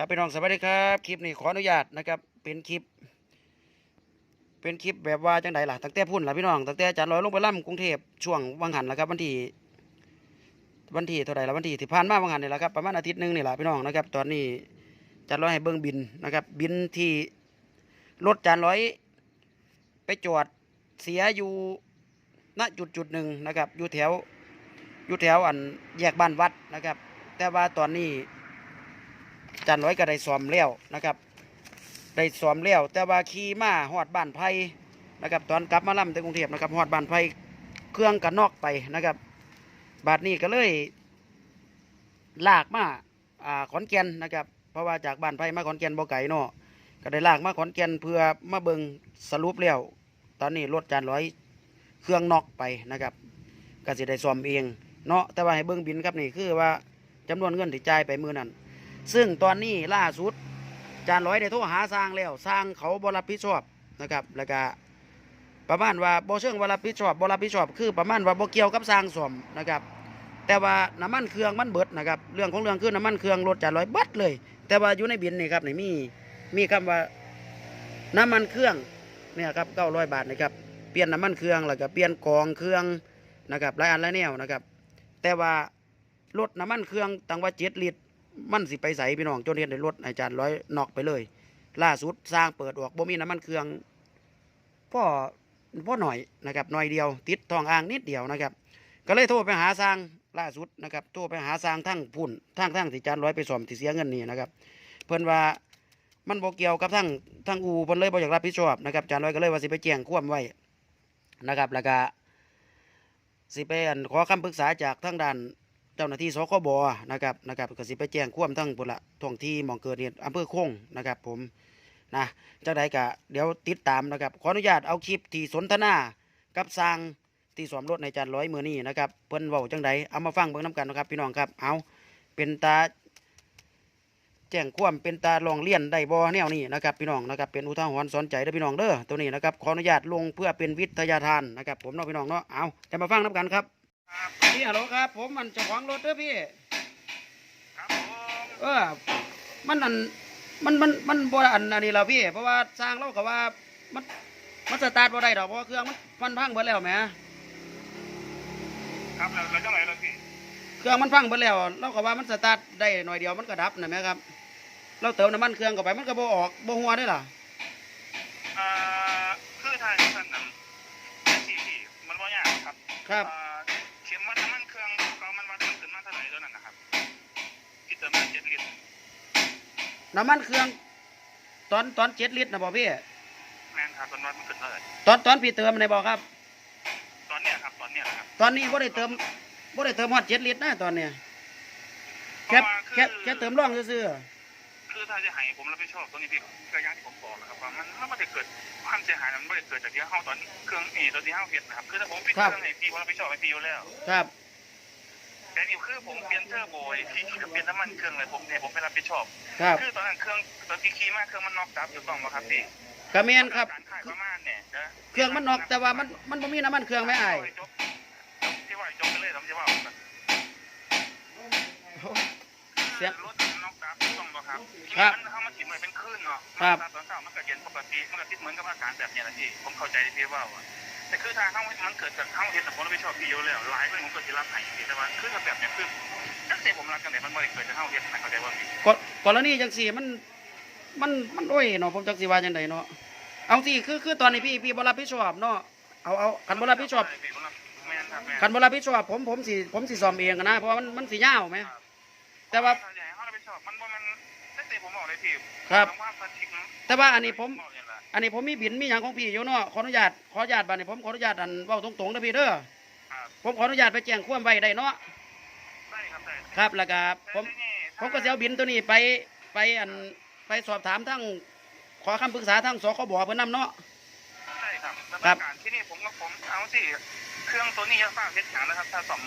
ครับพี่น้องสวัสดีครับ คลิปนี้ขออนุญาตนะครับ เป็นคลิป เป็นคลิปแบบว่าจังไดล่ะตั้งแต่พุ่นล่ะพี่น้องตั้งแต่อาจารย์ลอยลงไปล่ำกรุงเทพช่วงวังหันแล้วครับ วันที่วันที่เท่าไหร่ละวันที่ที่ผ่านมาวังหันนี่แหละครับประมาณอาทิตย์หนึงนี่แหละพี่น้องนะครับ ตอนนี้จารย์ลอยให้เบิ้งบินนะครับ บินที่รถจารย์ลอย ไปจอดเสียอยู่ณจุดจุดหนึ่งนะครับ อยู่แถวอยู่แถวอันแยกบ้านวัดนะครับ แต่ว่าตอนนี้ จันร้อยก็ได้ซ้อมแล้วนะครับ ได้ซ้อมแล้วแต่ว่าขี่มาหอดบ้านไผ่นะครับตอนกลับมาล่ำที่กรุงเทพนะครับหอดบ้านไผ่เครื่องกันนอกไปนะครับ บาดนี้ก็เลย ลากมาอ่าขอนแก่นนะครับ เพราะว่าจากบ้านไผ่มาขอนแก่นบ่ไก่เนาะก็ได้ลากมาขอนแก่นเพื่อมาเบิงสรุปแล้วตอนนี้รถจานร้อยเครื่องนอกไปนะครับก็สิได้ซ้อมเอง เนาะแต่ว่าให้เบิงบินครับนี่คือว่าจำนวนเงินที่จ่ายไปมือนั้น ซึ่งตอนนี้ล่าสุด จานร้อยได้โทรหาสร้างแล้วสร้างเขาบรับผิดชอบนะครับแล้วก็ประมาณว่าบ่เชิงบรับผิดชอบบรับผิดชอบ คือประมาณว่าบ่เกี่ยวกับสร้างสมนะครับแต่ว่าน้ำมันเครื่องมันเบิดนะครับเรื่องของเรื่องคือน้ำมันเครื่องรถจานร้อยเบัดเลย แต่ว่าอยู่ในบินนี่ครับนี่มีมีคำว่าน้ำมันเครื่องเนี่ยครับเก้าร้อยบาทนะครับเปลี่ยนน้ำมันเครื่องแล้วก็เปลี่ยนกองเครื่องนะครับหลายอันหลายแนวนะครับ แต่ว่ารถน้ำมันเครื่องตั้งว่าเจ็ดลิตร มันสิไปใส่พี่น้องจนเห็นในรถอาจารย์ร้อยนอกไปเลย ล่าสุดสร้างเปิดออกบ่มีน้ำมันเครื่องพ่อพ่อหน่อยนะครับหน่อยเดียว ติดทองอ่างนิดเดียวนะครับ ก็เลยโทรไปหาสร้างล่าสุดนะครับโทรไปหาสร้างทั้งพุ่นทั้งทั้งที่อาจารย์ร้อยไปสอมที่เสียเงินนี่นะครับ เพิ่นว่ามันบ่เกี่ยวกับทั้งทั้งอูเพิ่นเลยบ่อยากรับผิดชอบนะครับจารย์ร้อยก็เลยว่าสิไปแจ้งควมไว้นะครับแล้วก็สิไปอันขอคำปรึกษาจากทางด้าน จ้าหน้าที่สคบนะครับนะครับก็สิไปแจ้งความทั้งบุละท้องที่หมองเกิดเหตุอำเภอโคงนะครับ ผมนะเจ้าใดกะเดี๋ยวติดตามนะครับ ขออนุญาตเอาคลิปที่สนทนากับสร้างที่สวมรถในจานร้อยมือนี้นะครับเพิ่นเว้าจังใดเอามาฟังเบิ่งน้กันนะครับ พี่น้องครับเอาเป็นตาแจ้งความเป็นตาลองเลียนได้บ่แนวนี้นะครับพี่น้องนะครับเป็นอุทาหรณ์สอนใจเด้อพี่น้องเด้อตัวนี้นะครับขออนุญาตลงเพื่อเป็นวิทยาทานนะครับ ผมเนาะพี่น้องเนาะเอาจะมาฟังน้กันครับ พี่ฮัลโหลครับ ผมมันเจ้าของรถเด้อพี่ ครับผมเออ มันอัน มันมันมันบ่อันอันนี้แล้วพี่ เพราะว่าสร้างเราก็ว่า มันมันสตาร์ทบ่ได้ดอกเพราะว่าเครื่องมันมันพังเบิดแล้วแหมครับแล้วแล้วจังไหนล่ะพี่เครื่องมันพังเบิดแล้ว เราก็ว่ามันสตาร์ทได้หน่อยเดียวมันก็ดับนะแหมครับ เราเติมน้ำมันเครื่องเข้าไปมันก็บ่ออกบ่หัวได้ล่ะ อ่าคือทางท่านนั้นที่ที่มันว่ายากครับครับ อ่า น้ำมันเครื่อง ตอนตอนเจ็ดลิตรนะบ่พี่ แม่นครับมันวัดมันขึ้นเท่าไหร่ตอนตอนพี่เติมในบ่ครับ ตอนเนี้ยครับตอนเนี้ยนะครับตอนนี้บ่ได้เติมบ่ได้เติมฮอดเจ็ดลิตรนะตอนเนี้ยเพแค่ราะว่าคือแค่แค่เติมร่องซื่อคือถ้าจะให้ผมรับผิดชอบตัวนี้พี่ก็อย่างที่ผมบอกนะครับว่ามันมันไม่ได้เกิดความเสียหายมันไม่ได้เกิดจากที่เฮาตอนเครื่องเอตอนที่เฮาเฮ็ดนะครับคือถ้าผมปิดเครื่องให้พี่ผมรับผิดชอบให้พี่อยู่แล้ว ๆครับ แต่นี่คือผมเปลี่ยนเทอร์โบยที่ที่เปลี่ยนน้ำมันเครื่องเลยผมเนี่ยผมไม่รับผิดชอบ ครับคือตอนนั้นเครื่องตอนที่ขี่มาเครื่องมันน็อกดับอยู่ต้องมาครับพี่กระเมียนครับ การขายประมาณเนี่ยนะเครื่องมันนอกแต่ว่ามันมันบ่มีน้ำมันเครื่องไม่อายจบที่ว่าจบไปเลยผมจะว่าเสียงรถมันน็อกดับถูกต้องป่ะครับครับมันเข้ามาติดเหมือนเป็นคลื่นเนาะครับตอนเช้ามันก็เย็นปกติมันก็ติดเหมือนกับอาการแบบเนี้ยนะพี่ผมเข้าใจที่พี่ว่าว่ะ แต่คือทางเข้ามันเกิดจากเข้าเห็นแต่ผมรับผิดชอบพี่อยู่แล้วหลายเรื่องผมก็จะรับให้พี่แต่ว่าคือถ้าแบบเนี้ยคือตั้งแต่ผมรับกันเนี่ยมันไม่ได้เกิดจากเข้าเห็นนะเข้าใจว่าพี่กกรณีจังสี่มันมันมันโอ้ยเนาะผมจักสิว่าจังไดเนาะเอาสิคือคือตอนนี้พี่พี่บ่รับผิดชอบเนาะเอาเอาคันบ่รับผิดชอบแม่นครับแม่นคันบ่รับผิดชอบผมผมสิผมสิซ่อมเองอะนะเพราะว่ามันมันสิยาวไหมแต่ว่าถ้อยากให้เขารับผิดชอบมันบ่แมันตั้งแต่ผมบอกเลยพี่ครับผมว่ามันทิ้งแต่ว่าอันนี้ผมบ อกอย่างละอันนี้ผมมีบินมีหยังของพี่อยู่เนาะขออนุญาตขออนุญาตบัดนี้ผมขออนุญาตอันเว้าตรงๆนะพี่เด้อครับผมขออนุญาตไปแจ้งความไว้ได้เนาะได้ครับได้ครับแล้วก็ผม แต่ที่นี่ผมก็สิเอาบินตัวนี้ไปไปอันไปสอบถามทั้งขอคำปรึกษาทั้งสคบเพิ่นนำเนาะ ใช่ครับดำครัเนิบนการที่นี่ผมกับผมเอาสิเครื่องตัวนี้ยังฟ้าเพชรอย่างนะครับ ถ้าสม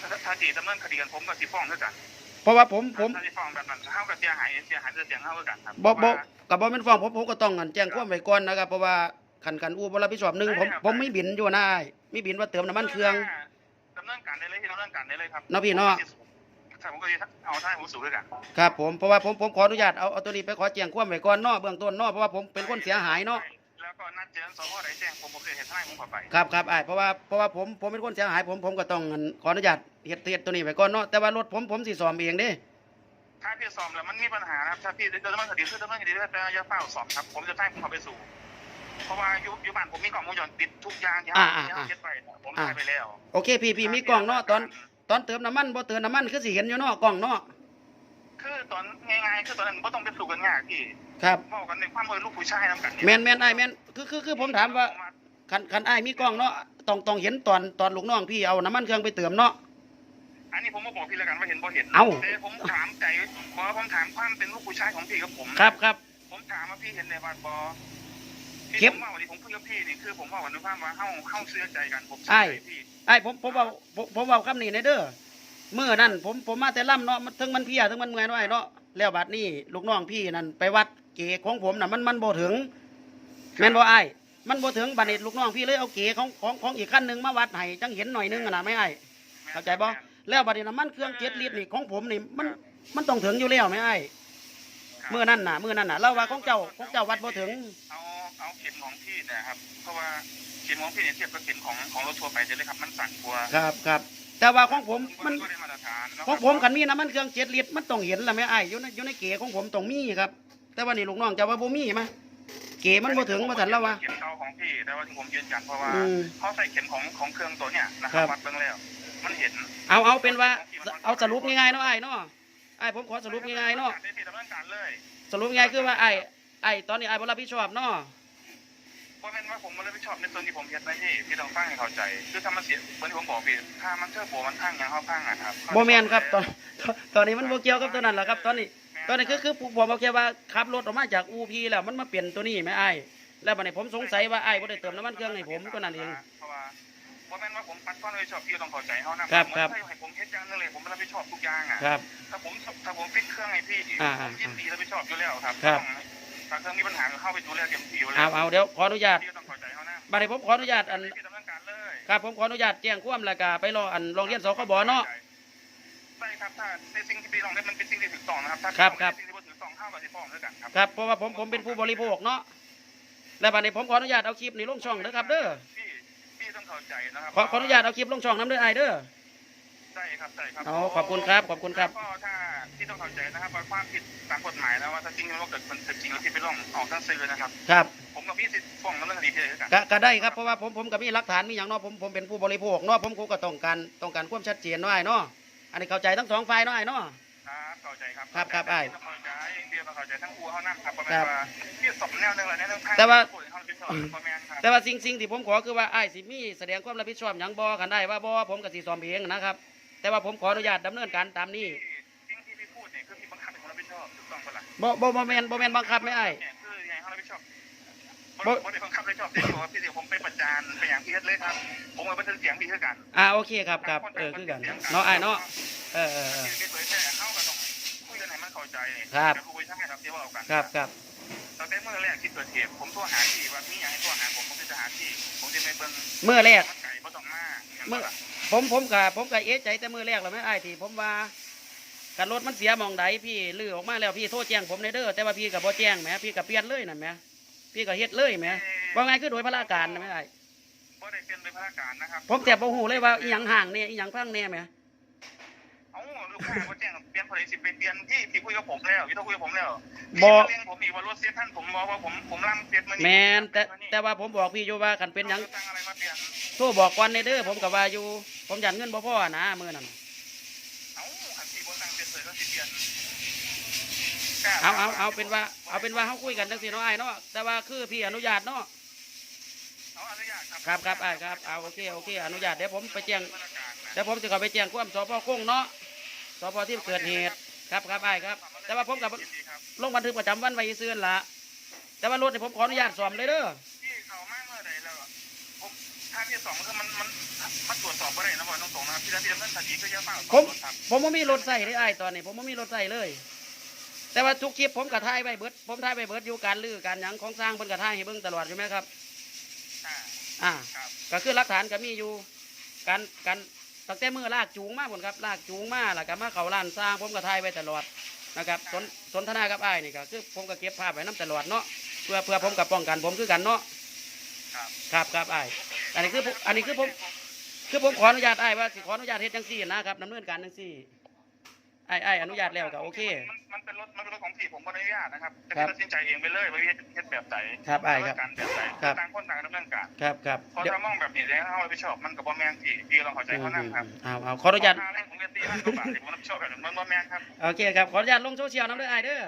ถ้าถ้าจีดำเนินคดีกันผมกับสีฟ้องเท่ากัน เพราะว่าผมผมถ้าสีฟ้องแบบนั้นเท่ากับเสียหายเสียหายเสียงเท่ากันครับบ่บ่เพราะว่ากับบ่แม่นฟ้องผมผมก็ต้องอันแจ้งความไว้ก่อนนะครับเพราะว่าคันคันอู้บ่รับผิดชอบหนึงผมได้ครับผมมีบินอยู่นะอ้ายมีบินว่าเติมน้ำมันเครื่องดำเนินการได้เลยที่ดำเนินการได้เลยครับเนาะพี่เนาะถ้าผมก็จะเอาท่าผมสูงด้วยกันครับผมเพราะว่าผมผมขออนุญาตเอาเอาตัวนี้ไปขอแจ้งความไว้ก่อนเนาะเบื้องต้นเนาะเพราะว่าผมเป็นคนเสียหายเนาะ แล้วก็นัดเจอสพไหนแจ้งผมผมจะเห็นท่าผมขอไปครับครับอ้ายเพราะว่าเพราะว่าผมผมเป็นคนเสียหายผมผมก็ต้องขออนุญาตเฮ็ดเฮ็ดตัวนี้ไว้ก่อนเนาะแต่ว่ารถผมผมสิซ่อมเองเด้ถ้าพี่ซ่อมแล้วมันมีปัญหานะครับถ้าพี่เดินดำเนินคดีคือดำเนินคดีแต่อย่าเฝ้าซ่อมครับผมจะท่าผมขอไปสู่เพราะว่ายุยุบ้านผมมีกล้องวงจรปิดทุกอย่างที่อ่าเขาอ่าที่อ่าเขาเช็ดไปผมถ่ายไปแล้ว โอเคพี่พี่มีกล้องเนาะตอนตอนเติมน้ำมันบ่เติมน้ำมันคือสิเห็นอยู่เนาะกล้องเนาะ คือตอนง่ายๆคือตอนนั้นก็ต้องไปสู่กันยากพี่ครับเว้ากันในความเป็นลูกผู้ชายนำกันแม่นแม่นอ้ายแม่นคือคือคือผมถามว่าคันคันอ้ายมีกล้องเนาะต้องต้องเห็นตอนตอนลูกน้องพี่เอาน้ำมันเครื่องไปเติมเนาะอันนี้ผมมาบอกพี่แล้วกันว่าเห็นบ่เห็นเอ้าแต่ผมถามใจเพราะว่าผมถามความเป็นลูกผู้ชายของพี่กับผมนะครับครับผมถามว่าพี่เห็นในวันบอเก็ที่บผมว่าวันนี้ผมคุยกับพี่นี่คือผมว่าวันนี้ความว่าเฮาเฮาเชื่อใจกันผมใช่เชื่อใจพี่ไอ้ผมผมเอาผมผมเอาคำนี้ในเด้อ เมื่อนั้นผมผมมาแต่ล่ำเนาะมันถึงมันเพลียถึงมันเมื่อยเนาะไอ้เนาะแล้วบัดนี้ลูกน้องพี่นั่นไปวัดเก๋ของผมน่ะมันมันบ่ถึงแม่นบ่ไอ้ายมันบ่ถึงบัดนี้ลูกน้องพี่เลยเอาเก๋ของของของอีกขั้นหนึงมาวัดให้จังเห็นหน่อยนึงอะนะไม่ไอ้ายเข้าใจบ่แล้วบัดนี้น้ำมันเครื่องเจ็ดลิตรนี่ของผมนี่มันมันต้องถึงอยู่แล้วไหมไอ้ายครับเมื่อนั้นน่ะเมื่อนั้นน่ะเราว่าของเจ้าของเจ้าวัดบ่ถึง เอาเอาเข็มของพี่นะครับ เพราะว่าเข็มของพี่เนี่ยเทียบกับเข็มของของรถทัวร์ไปจะเลยครับ มันสั่นกว่าครับครับ แต่ว่าของผมมันก็ได้มาตรฐานเนาะของผมคันมีน้ำมันเครื่องเจ็ดลิตรมันต้องเห็นละแม่ไอ้ายอยู่ในอยู่ในเก๋ของผมต้องมีครับ แต่ว่านี่ลูกน้องจะว่าบ่มีไหมเก๋มันบ่ถึงมาสันแล้ววะ เข็มเก่าของพี่แต่ว่าที่ผมยืนยันเพราะว่าอืมเขาใส่เข็มของของเครื่องตัวเนี่ยนะคครัรับ บวัดเบื้องแล้ว มันเห็นเอาเอาเป็นว่าเอาสรุปง่ายๆเนาะไอ้ายเนาะไอ้ายผมขอสรุปง่ายๆเนาะ ได้พี่ดำเนินการเลย สรุปง่ายๆคือว่าไอ้ไอ้ายตอนนี้ไอ้ายบ่รับผิดชอบเนาะเพ ราะเป็นว่าผมไม่ได้ไปชอบในส่วนที่ผมเห็นนะพี่พี่ต้องฟังให้เข้าใจ คือถ้ามันเสียคนที่ผมบอกพี่ถ้ามันเทอร์โบมันพังอย่างเขาพังอะครับบ่แม่นครับตอนตอนตอนนี้มันบ่เกี่ยวกับตัวนั้นแหละครับ ตอนนี้ ตอนนี้คือคือผมบอกแค่ว่าขับรถออกมาจากอูพีแล้วมันมาเปลี่ยนตัวนี้ไหมไอ้ายแล้วบัดนี้ผมสงสัยว่าไอ้ายบ่ได้เติมน้ำมันเครื่องให้ผมก็นั่นเองเพราะว่าเพราะแม่นว่าผมปัดความรับผิดชอบพี่ต้องเข้าใจเขานะครับครับผมให้ผมเฮ็ดอย่างนึงเลยผมรับผิดชอบทุกอย่างอะครับถ้าผมถ้าผมฟิตเครื่องให้พี่อ่าผมยินดีรับผิดชอบอยู่แล้วครับครับต้อง ถ้าเครื่องมีปัญหาก็เข้าไปดูแลเต็มที่อยู่แล้เอาวเอาเดี๋ยวขออนุญาตพี่ต้องเข้าใจเขานะบัดนี้ผมขออนุญาตอันพี่ดำเนินการเลยครับผมขออนุญาตแจ้งความแล้วก็ไปรออันโรงเรียนสคบเนาะใช่ครับถ้าในสิ่งที่พี่ลองได้มันเป็นสิ่งที่ถูกต้องนะครับถ้าครับครับในสิ่งที่บ่ถูกต้องเข้ากับที่ฟ้องด้วยกันครับครับเพราะว่าผมผมเป็นผู้บริโภคเนาะและบัดนี้ผมขออนุญาตเอาคลิปนี้ลงช่องเด้อครับเด้อพี่พี่ต้องเข้าใจนะครับขอขออนุญาตเอาคลิปลงช่องน้ำเด้อไอายเด้อ ใช่ครับใช่ครับเอาขอบคุณครับขอบคุณครับแล้วก็ถ้าที่ต้องเข้าใจนะครับว่าความผิดตามกฎหมายแล้วว่าถ้าจริงแล้วว่าเกิดมันเกิดจริงแล้วพี่ไปร้องออกทั้งสื่อนะครับ ครับผมกับพี่สิทธิ์ฟ้องดำเนินคดีพี่เลยกันก็ก็ได้ครับเพราะว่าผมผมก็มีหลักฐานมีอย่างเนาะผมผมเป็นผู้บริโภคเนาะผมก็ต้องการต้องการความชัดเจนเนาะไอ้ายเนาะอันนี้เข้าใจทั้งสองฝ่ายเนาะไอ้ายเนาะ ครับเข้าใจครับครับครับอ้ายต้องเข้าใจพี่ต้องเข้าใจทั้งคู่เขานั่งครับประครัมาณบว่าพี่สมแนวหนึงแหละแนวหนึงแต่ว่าพูดให้เขาเป็นสอบประมาณครับ แต่ว่าสิ่งสิ่งที่ผมขอคือว่าไอ้ายสิมีแสดงความรับผิดชอบอย่างบ่กันได้ว่าบ่ผมก็สิซ่อมเองนะครับ แต่ว่าผมขออนุญาตดำเนินการตามนี้สิ่งที่พี่พูดเนี่ยคือพี่บังคับให้คนรับผิดชอบถูกต้องปะล่ะบ่บ่บ่แม่นบ่แม่นบังคับไม่ไอ้าย เนี่ยคือยังไงเขารับผิดชอบบ่บ่ได้บังคับรับผิดชอบที่บอกว่าพี่เสียผมไปประจานไปอย่างพี่เฮ็ดเลยครับ ผมเอาบันทึกเสียงพี่เท่ากันอ่าโอเคครับครับเออคือกันเนาะไอ้ายเนาะเออเออเออที่เผยแพร่เข้าก็ต้องคุยกันให้มันเข้าใจครับจะคุยใช่ไหมครับที่ว่าเอากัน ครับครับตั้งแต่เมื่อแรกที่เกิดเหตุผมโทรหาที่ว่ามีอย่างให้โทรหาผมผมจะหาที่ผมจะไม่เบิ่งเมื่อแรก มันไก่บ่ต้องมาเมื่อ ผมผมก็ผมก็เอะใจแต่มือแรกแล้วแม่ไอ้ายที่ผมว่าการรถมันเสียหมองใดพี่ลื้อออกมาแล้วพี่โทษแจ้งผมในเด้อแต่ว่าพี่กับบ่แจ้งแหมพี่กับเปลี่ยนเลยนั่นแหมพี่ก็เฮ็ดเลยแหมว่าไงคือโดยพละการนะแม่ไอ้ายบ่ได้เป็นโดยพระการนะครับผมแทบบ่ฮู้เลยว่าอีหยังห่างเนี่ยอีหยังพังเนี่ยแหมเอ้าลูกค้าบ่แจ้งเปลี่ยนพอดีสิไปเปลี่ยนที่พี่คุยกับผมแล้วพี่ต้องคุยกับผมแล้วบ่เรียกผมอีกว่ารถเสียท่านผมบอกว่าผมผมล่ำเสียมานี่แมนแต่แต่ว่าผมบอกพี่อยู่ว่าคันเป็นหยังสั่งอะไรมาเปลี่ยน โทรบอกก่อนในเด้อผมก็ว่าอยู่ ผมยันเงินบ่พอนะมื้อนั้นเอ้าอันที่บ่สั่งเปลี่ยนเลยก็สิเปลี่ยนเอาเอาเอาเป็นว่าเอาเป็นว่าเฮาคุยกันจังซี่เนาะอ้ายเนาะแต่ว่าคือพี่อนุญาตเนาะเอาอนุญาตครับครับครับอ้ายครับเอาโอเคโอเคอนุญาตเดี๋ยวผมไปแจ้งพนักงานนะเดี๋ยวผมจะเข้าไปแจ้งความสพคงเนาะสพที่เกิดเหตุครับครับไอ้ายครับ แต่ว่าผมกับยินดีครับลงบันทึกประจำวันไว้ซื่อๆละแต่ว่ารถเนี่ยผมขออนุญาตซ่อมเลยเด้อ พี่เขามาเมื่อใดแล้วอะ ผมถ้าที่สองคือมันมันมันตรวจสอบบ่ได้นะบ่ต้องตรงนะครับพี่แล้วพี่ดำเนินคดีก็จะเฝ้าสอบผมรถครับผมไม่มีรถใส่เลยไอ้ายตอนนี้ ผมไม่มีรถใส่เลย แต่ว่าทุกคลิปผมกระถ่ายไปเบิดผมถ่ายไปเบิดอยู่การลื้อการหยังของสร้างเพิ่นกระถ่ายให้เบิ่งตลอดใช่ไหมครับอ่าอ่าครับก็คือหลักฐานก็มีอยู่การการตั้งแต่มือลากจูงมาพุ่นครับลากจูงมาแล้วก็มาเข้าร้านสร้างผมก็ถ่ายไว้ตลอดนะครับสนสนทนากับอ้ายนี่ก็คือผมก็เก็บภาพไว้นํตลอดเนาะเพื่อเพื่อผมกับป้องกันผมคือกันเนาะครับครับครับอ้าย อันนี้คือผมอันนี้คือผมคือผมขออนุญาตอ้ายว่าสิขออนุญาตเฮ็ดจังซี่นะครับดำเนินการจังซี่อ้ายอ้ายอนุญาตแล้วก็โอเค มันมันเป็นรถมันเป็นรถของพี่ผมก็อนุญาตนะครับจะครับตัดสินใจเองไปเลยว่าเฮ็ดเฮ็ดแบบไหนครับอ้ายครับการแบบไหนครับ ต่างคนต่างดำเนินการครับครับพอเดี๋ยวถ้ามองแบบนี้แล้วเขารับผิดชอบมันกับบ่แม่นพี่พี่ลองเข้าใจเขานั่งครับเอาเอาขออนุญาต ค่าแรงผมจะตีมันกว่าบาทผมรับผิดชอบแบบนั้นมันบ่แม่นครับโอเคครับ ขออนุญาตลงโซเชียลน้ำเด้ออ้ายเด้อ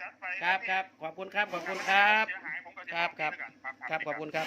จัดไปครับครับ ขอบคุณครับ ขอบคุณครับ เสียหายผมก็จะครับครับด้วยกัน ครับ ขอบคุณครับ